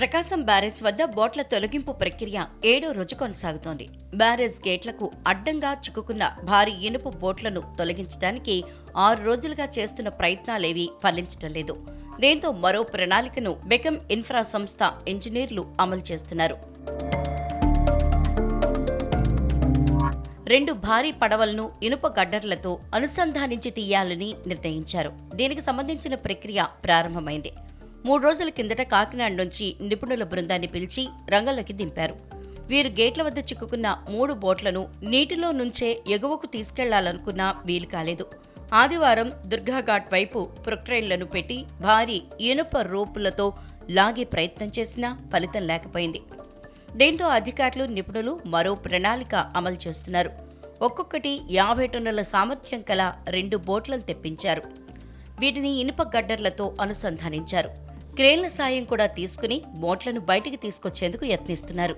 ప్రకాశం barrage వద్ద బోట్ల తొలగింపు ప్రక్రియ ఏడో రోజు కొనసాగుతోంది. బ్యారేజ్ గేట్లకు అడ్డంగా చిక్కుకున్న భారీ ఇనుప బోట్లను తొలగించడానికి ఆరు రోజులుగా చేస్తున్న ప్రయత్నాలేవీ ఫలించటం లేదు. దీంతో మరో ప్రణాళికను బెకం ఇన్ఫ్రా సంస్థ ఇంజనీర్లు అమలు చేస్తున్నారు. రెండు భారీ పడవలను ఇనుప గడ్డర్లతో అనుసంధానించి తీయాలని నిర్ణయించారు. దీనికి సంబంధించిన ప్రక్రియ ప్రారంభమైంది. మూడు రోజుల కిందట కాకినాడ నుంచి నిపుణుల బృందాన్ని పిలిచి రంగంలోకి దింపారు. వీరు గేట్ల వద్ద చిక్కుకున్న మూడు బోట్లను నీటిలో నుంచే ఎగువకు తీసుకెళ్ళాలనుకున్నా వీలు కాలేదు. ఆదివారం దుర్గాఘాట్ వైపు ప్రొక్ట్రైన్లను పెట్టి భారీ ఇనుప రోపులతో లాగే ప్రయత్నం చేసినా ఫలితం లేకపోయింది. దీంతో అధికారులు నిపుణులు మరో ప్రణాళిక అమలు చేస్తున్నారు. ఒక్కొక్కటి యాభై టన్నుల సామర్థ్యం కల రెండు బోట్లను తెప్పించారు. వీటిని ఇనుప గడ్డర్లతో అనుసంధానించారు. క్రేన్ల సాయం కూడా తీసుకుని బోట్లను బయటికి తీసుకొచ్చేందుకు యత్నిస్తున్నారు.